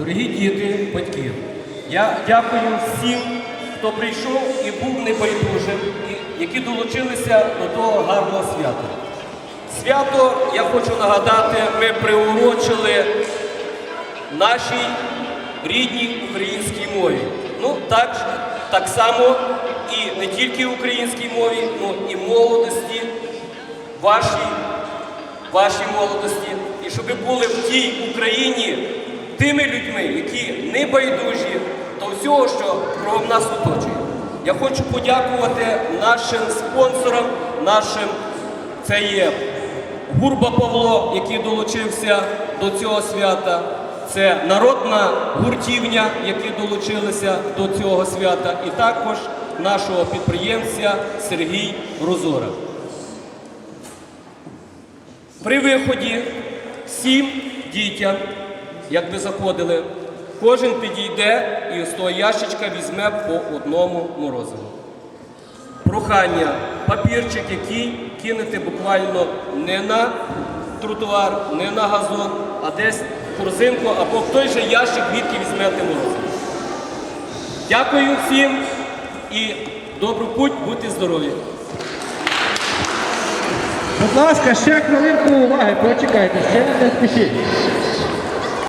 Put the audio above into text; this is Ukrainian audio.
дорогі діти, батьки, я дякую всім, хто прийшов і був небайдужим, і які долучилися до того гарного свята. Свято, я хочу нагадати, ми приурочили нашій рідній українській мові. Ну, так, так само і не тільки українській мові, ну і молодості, вашій, вашій молодості. І щоб ви були в тій Україні тими людьми, які не байдужі до всього, що кругом нас оточує. Я хочу подякувати нашим спонсорам, нашим це є Гурба Павло, який долучився до цього свята. Це народна гуртівня, які долучилися до цього свята, і також нашого підприємця Сергій Розора. При виході всім дітям, як ви заходили, кожен підійде і з того ящичка візьме по одному морозиву. Прохання, папірчик, який кинете буквально не на тротуар, не на газон, а десь в корзинку або в той же ящик, звідки візьмете морозиво. Дякую всім і добру путь, будьте здорові! Будь ласка, ще хвилинку уваги, почекайте, ще не спішіть.